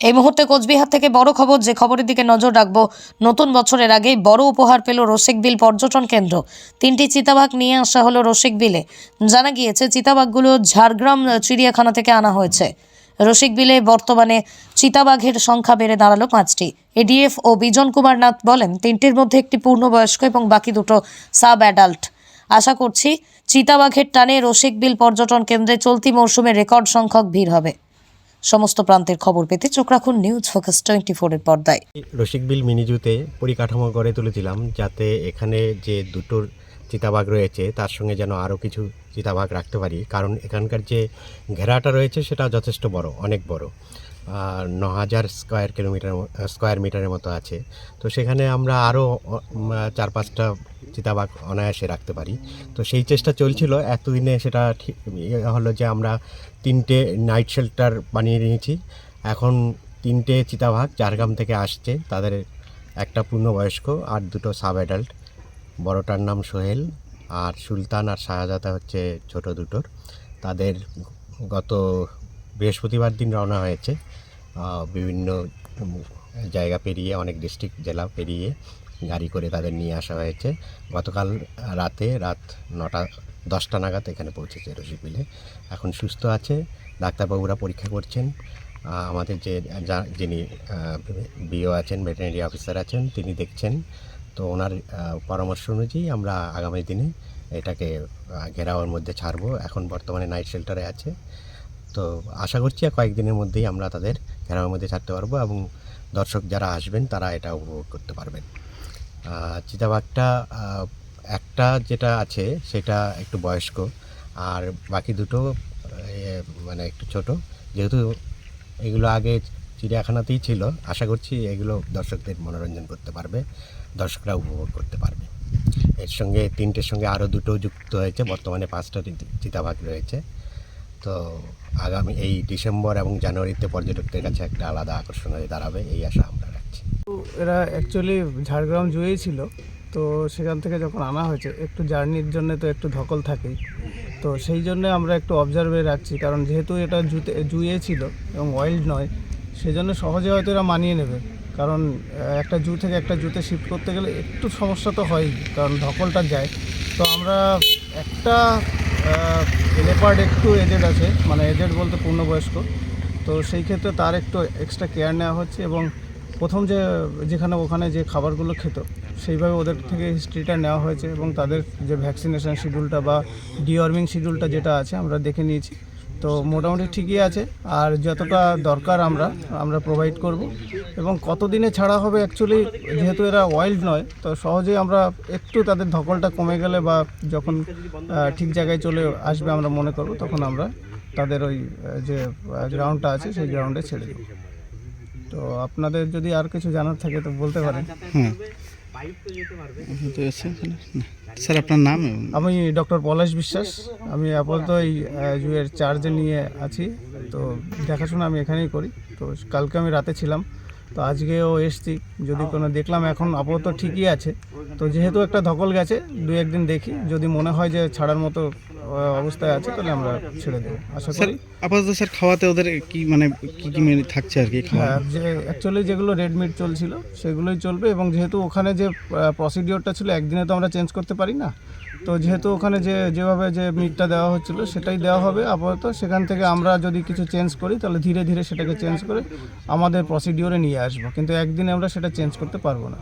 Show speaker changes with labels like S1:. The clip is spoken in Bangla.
S1: এই মুহূর্তে কোচবিহার থেকে বড় খবর, যে খবরের দিকে নজর রাখব, নতুন বছরের আগেই বড় উপহার পেল রসিকবিল পর্যটন কেন্দ্র। তিনটি চিতাবাঘ নিয়ে আসা হলো রসিকবিলে জানা গিয়েছে, চিতাবাঘগুলো ঝাড়গ্রাম, চিড়িয়াখানা থেকে আনা হয়েছে। রসিকবিলে বর্তমানে চিতাবাঘের সংখ্যা বেড়ে দাঁড়াল পাঁচটি। এডিএফ ও বিজন কুমার নাথ বলেন, তিনটির মধ্যে একটি পূর্ণবয়স্ক এবং বাকি দুটো সাব অ্যাডাল্ট আশা করছি, চিতাবাঘের টানে রসিকবিল পর্যটন কেন্দ্রে চলতি মরশুমে রেকর্ড সংখ্যক ভিড় হবে। সমস্ত প্রান্তের খবর পেতে চোখ রাখুন নিউজ ফোকাস টোয়েন্টি ফোরের পর্দায়।
S2: রসিকবিল মিনিজুতে পরিকাঠামো গড়ে তুলেছিলাম, যাতে এখানে যে দুটোর চিতাবাঘ রয়েছে, তার সঙ্গে যেন আরও কিছু চিতাবাঘ রাখতে পারি। কারণ এখানকার যে ঘেরাটা রয়েছে, সেটা যথেষ্ট বড়, অনেক বড়। ন হাজার স্কোয়ার কিলোমিটার স্কোয়ার মিটারের মতো আছে। তো সেখানে আমরা আরও চার পাঁচটা চিতাবাঘ অনায়াসে রাখতে পারি। তো সেই চেষ্টা চলছিল। এতদিনে সেটা ইয়ে হলো যে আমরা তিনটে নাইট শেল্টার বানিয়ে নিয়েছি। এখন তিনটে চিতাবাঘ ঝাড়গ্রাম থেকে আসছে। তাদের একটা পূর্ণবয়স্ক আর দুটো সাব অ্যাডাল্ট বড়টার নাম সোহেল আর সুলতান আর শাহজাদা হচ্ছে ছোট দুটোর। তাদের গত বৃহস্পতিবার দিন রওনা হয়েছে। বিভিন্ন জায়গা পেরিয়ে, অনেক ডিস্ট্রিক্ট জেলা পেরিয়ে গাড়ি করে তাদের নিয়ে আসা হয়েছে। গতকাল রাতে রাত নটা, দশটা নাগাদ এখানে পৌঁছেছে রসিকবিলে এখন সুস্থ আছে, ডাক্তারবাবুরা পরীক্ষা করছেন। আমাদের যে যা- যিনি বিও আছেন ভেটেরিনারি অফিসার আছেন, তিনি দেখছেন। তো ওনার পরামর্শ অনুযায়ী আমরা আগামী দিনে এটাকে ঘেরাওয়ার মধ্যে ছাড়বো। এখন বর্তমানে নাইট শেল্টারে আছে। তো আশা করছি কয়েকদিনের মধ্যেই আমরা তাদের ঘেরাওয়ার মধ্যে ছাড়তে পারব এবং দর্শক যারা আসবেন তারা এটা উপভোগ করতে পারবেন। চিতাবাঘটা একটা যেটা আছে সেটা একটু বয়স্ক আর বাকি দুটো মানে একটু ছোট। যেহেতু এগুলো আগে চিড়িয়াখানাতেই ছিল, আশা করছি এগুলো দর্শকদের মনোরঞ্জন করতে পারবে, দর্শকরা উপভোগ করতে পারবে। এর সঙ্গে তিনটের সঙ্গে আরও দুটো যুক্ত হয়েছে, বর্তমানে পাঁচটা চিতাবাঘ রয়েছে। তো আগামী এই ডিসেম্বর এবং জানুয়ারিতে পর্যটকদের কাছে একটা আলাদা আকর্ষণ হয়ে দাঁড়াবে, এই আশা আমরা রাখছি।
S3: এরা অ্যাকচুয়ালি ঝাড়গ্রাম জুয়েই ছিল, তো সেখান থেকে যখন আনা হয়েছে, একটু জার্নির জন্য তো একটু ধকল থাকেই। তো সেই জন্য আমরা একটু অবজার্ভে রাখছি, কারণ যেহেতু এটা জুতে, জুয়ে ছিল এবং ওয়াইল্ড নয় সেই জন্য সহজে হয়তো এরা মানিয়ে নেবে। কারণ একটা জু থেকে একটা জুতে শিফট করতে গেলে একটু সমস্যা তো হয়ই, কারণ ধকলটা যায়। তো আমরা একটা লেপার্ড একটু এজেড আছে মানে এজেড বলতে পূর্ণবয়স্ক। তো সেই ক্ষেত্রে তার একটু এক্সট্রা কেয়ার নেওয়া হচ্ছে এবং প্রথম যে, যেখানে ওখানে যে খাবারগুলো খেত, সেইভাবে ওদের থেকে হিস্ট্রিটা নেওয়া হয়েছে এবং তাদের যে ভ্যাকসিনেশন শিডিউলটা বা ডিওয়ার্মিং শিডিউলটা যেটা আছে আমরা দেখে নিয়েছি। তো মোটামুটি ঠিকই আছে। আর যতটা দরকার আমরা আমরা প্রোভাইড করব। এবং কতদিনে ছাড়া হবে অ্যাকচুয়ালি যেহেতু এরা ওয়াইল্ড নয়, তো সহজেই আমরা একটু তাদের ধকলটা কমে গেলে বা যখন ঠিক জায়গায় চলে আসবে আমরা মনে করব, তখন আমরা তাদের ওই যে গ্রাউন্ডটা আছে, সেই গ্রাউন্ডে ছেড়ে দেবো। তো আপনাদের যদি আর কিছু জানার থাকে তো বলতে পারেন।
S4: স্যার আপনার নাম
S3: আমি ডক্টর পলাশ বিশ্বাস। আমি আপাতত এই জুয়ের চার্জে নিয়ে আছি। তো দেখাশোনা আমি এখানেই করি। তো কালকে আমি রাতে ছিলাম। তো আজকেও এসছি। যদি কোনো দেখলাম এখন আপাতত ঠিকই আছে। তো যেহেতু একটা ধকল গেছে দু একদিন দেখি। যদি মনে হয় যে ছাড়ার মতো অবস্থায় আছে তাহলে আমরা ছেড়ে দেবো। আশা করি
S4: আপাতত স্যার খাওয়াতে ওদের কি মানে কি কি মেনু থাকছে আর কি
S3: হ্যাঁ, যে অ্যাকচুয়ালি যেগুলো রেড মিট চলছিল সেগুলোই চলবে এবং যেহেতু ওখানে যে প্রসিডিওরটা ছিল একদিনে তো আমরা চেঞ্জ করতে পারি না তো যেহেতু ওখানে যে যেভাবে যে মিটটা দেওয়া হচ্ছিল সেটাই দেওয়া হবে আপাতত। সেখান থেকে আমরা যদি কিছু চেঞ্জ করি তাহলে ধীরে ধীরে সেটাকে চেঞ্জ করে আমাদের প্রসিডিওরে নিয়ে আসব। কিন্তু একদিনে আমরা সেটা চেঞ্জ করতে পারব না।